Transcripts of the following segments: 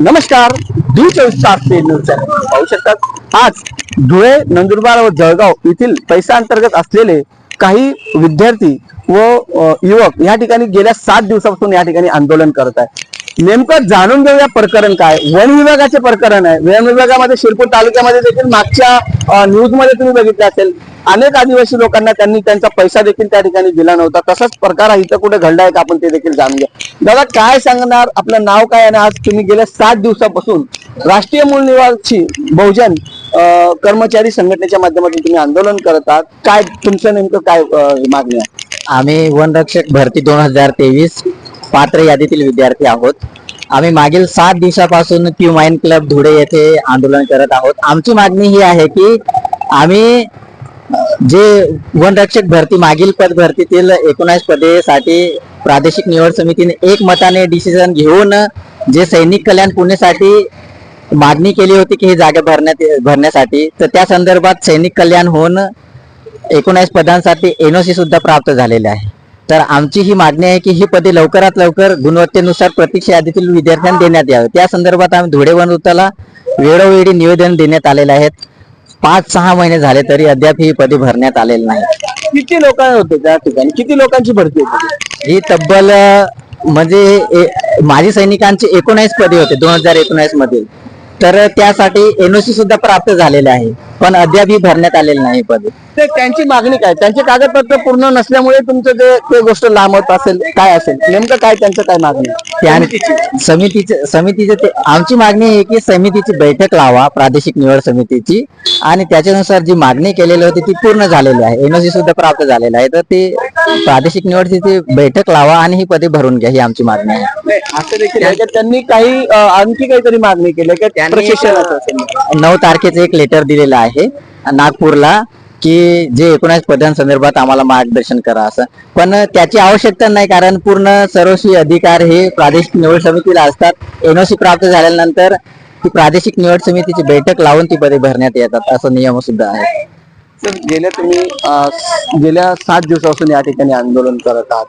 नमस्कार डी ते news channel. पाहू शकतात? आज धुळे नंदुरबार व जळगाव येथील पैसा अंतर्गत असलेले काही विद्यार्थी व युवक या ठिकाणी गेल्या सात दिवसापासून या ठिकाणी आंदोलन करत आहे नेमकं जाणून घेऊया प्रकरण काय? वन विभागाचे प्रकरण आहे. वन विभागामध्ये शिरपूर तालुक्यामध्ये देखील मागच्या न्यूजमध्ये तुम्ही बघितलं असेल अनेक आदिवासी लोकांना त्यांनी त्यांचा पैसा देखील त्या ठिकाणी दिला नव्हता. तसाच प्रकार हा इथं कुठे घडलाय का आपण ते देखील जाणून घ्या. दादा काय सांगणार? आपलं नाव काय आणि आज तुम्ही गेल्या सात दिवसापासून राष्ट्रीय मूल निवासी बहुजन कर्मचारी संघटनेच्या माध्यमातून तुम्ही आंदोलन करत आहात. काय तुमचं नेमकं काय मागणी आहे? आम्ही वनरक्षक भरती दोन हजार तेवीस पात्र यादीतील विद्यार्थी आहोत. आम्ही मागील सात दिवसापासून क्यू माइन क्लब धुळे येथे आंदोलन करत आहोत. आमची मागणी ही आहे की आम्ही जे वनरक्षक भरती मागील पद भरतीतील एकोणास पदेसाठी प्रादेशिक निवड समितीने एक मताने डिसिजन घेऊन जे सैनिक कल्याण पुणेसाठी मागणी केली होती की ही जागा भरण्यात भरण्यासाठी. तर त्या संदर्भात सैनिक कल्याण होऊन एकोणास पदांसाठी एनओसी सुद्धा प्राप्त झालेले आहे. तर आमची ही मागणी आहे की ही पदे लवकरात लवकर गुणवत्तेनुसार प्रतीक्षा यादीतील विद्यार्थ्यांना देण्यात यावे. त्या संदर्भात आम्ही धुळे वनवृत्ताला वेळोवेळी निवेदन देण्यात आलेले आहेत. पाच सहा महिने झाले तरी अद्याप ही पदे भरण्यात आलेली नाही किती लोक होते त्या ठिकाणी? किती लोकांची भरती होती? ही तब्बल म्हणजे माजी सैनिकांची एकोणास पदे होते दोन हजार एकोणासमध्ये तर त्यासाठी एनओसी सुद्धा प्राप्त झालेले आहे. पण अद्याप ही भरण्यात आलेली नाही पदे. ते त्यांची मागणी काय? त्यांचे कागदपत्र पूर्ण नसल्यामुळे तुमचं ते ते गोष्ट लांबत असेल काय असेल? नेमकं काय त्यांचं काय मागणी? त्या समितीचे समितीचे ते आमची मागणी आहे की समितीची बैठक लावा प्रादेशिक निवड समितीची. आणि त्याच्यानुसार जी मागणी केलेली होती ती पूर्ण झालेली आहे. एनओसी सुद्धा प्राप्त झालेलं आहे. तर ते प्रादेशिक निवडची बैठक लावा आणि ही पदे भरून घ्या ही आमची मागणी आहे. असं देखील आहे. की त्यांनी काही अ, आणखी काहीतरी मागणी केली आहे की? प्रशिक्षणाचं असेल नऊ तारखेचं एक लेटर दिलेलं आहे नागपूरला की जे एकोणीस पदांसंदर्भात आम्हाला मार्गदर्शन करा असं. पण त्याची आवश्यकता नाही कारण पूर्ण सर्वस्वी अधिकार हे प्रादेशिक निवड समितीला असतात. एनओसी प्राप्त झाल्यानंतर ती प्रादेशिक निवड समितीची बैठक लावून ती पदे भरण्यात येतात असं नियम सुद्धा आहे. तर गेल्या तुम्ही गेल्या सात दिवसापासून या ठिकाणी आंदोलन करत आहात.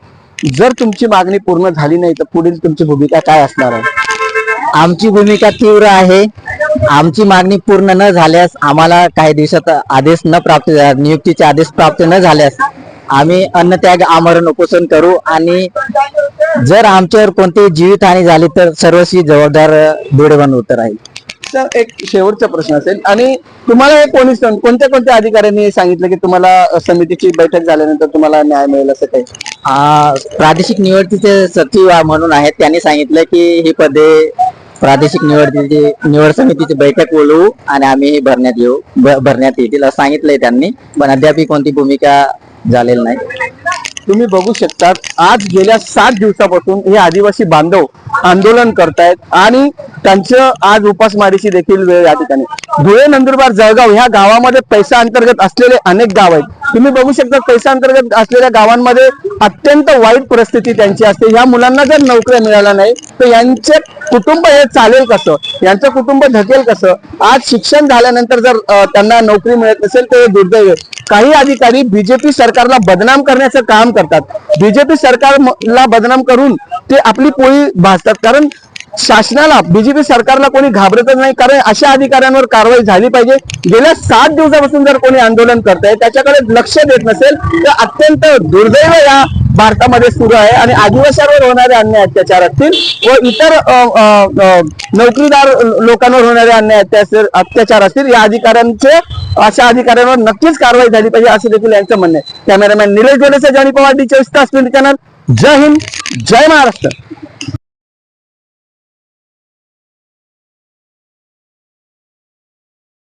जर तुमची मागणी पूर्ण झाली नाही तर पुढील तुमची भूमिका काय असणार आहे? आमची भूमिका तीव्र आहे. आमची मागणी पूर्ण न झाल्यास आम्हाला काही दिवसात आदेश न प्राप्त नियुक्तीचे आदेश प्राप्त न झाल्यास आम्ही अन्नत्याग आमरण उपोषण करू आणि जर आमच्यावर कोणतीही जीवितहानी झाली तर सर्वस्वी जबाबदार धुळेवन होत राहील सर एक शेवटचा प्रश्न असेल. आणि तुम्हाला हे कोणी कोणत्या कोणत्या अधिकाऱ्यांनी सांगितलं की तुम्हाला समितीची बैठक झाल्यानंतर तुम्हाला न्याय मिळेल असं काही? प्रादेशिक निवडतीचे सचिव म्हणून आहेत. त्यांनी सांगितलं की ही पदे प्रादेशिक निवडतीची निवड समितीची बैठक बोलवू आणि आम्ही भरण्यात येऊ भरण्यात येतील असं सांगितलंय त्यांनी. पण अद्याप कोणती भूमिका झालेली नाही. तुम्ही बघू शकतात आज गेल्या सात दिवसापासून हे आदिवासी बांधव आंदोलन करतायत आणि त्यांचं आज उपासमारीची देखील वेळ या ठिकाणी. धुळे नंदुरबार जळगाव ह्या गावामध्ये पैसा अंतर्गत असलेले अनेक गाव आहेत. तुम्ही बघू शकता पैसा अंतर्गत असलेल्या गावांमध्ये अत्यंत वाईट परिस्थिती त्यांची असते. ह्या मुलांना जर नोकऱ्या मिळाल्या नाही तर यांचे कुटुंब हे चालेल कसं? यांचं कुटुंब धकेल कसं? आज शिक्षण झाल्यानंतर जर त्यांना नोकरी मिळत नसेल तर हे दुर्दैव काही अधिकारी बीजेपी सरकारला बदनाम करण्याचं काम करतात. बीजेपी सरकारला बदनाम करून ते आपली पोळी भासतात कारण शासनाला बीजेपी सरकारला कोणी घाबरतच नाही. कारण अशा अधिकाऱ्यांवर कारवाई झाली पाहिजे. गेल्या सात दिवसापासून जर कोणी आंदोलन करत आहे त्याच्याकडे लक्ष देत नसेल तर अत्यंत दुर्दैव या भारतामध्ये सुरू आहे. आणि आदिवासांवर होणारे अन्याय अत्याचार असतील व इतर नोकरीदार लोकांवर होणारे अन्याय अत्याचार असतील या अधिकाऱ्यांचे अशा अधिकाऱ्यांवर नक्कीच कारवाई झाली पाहिजे असं देखील यांचं म्हणणं आहे. कॅमेरामॅन निलेश जोडेसे जाणी पवार डी चोवीस तास चॅनल. जय हिंद जय महाराष्ट्र.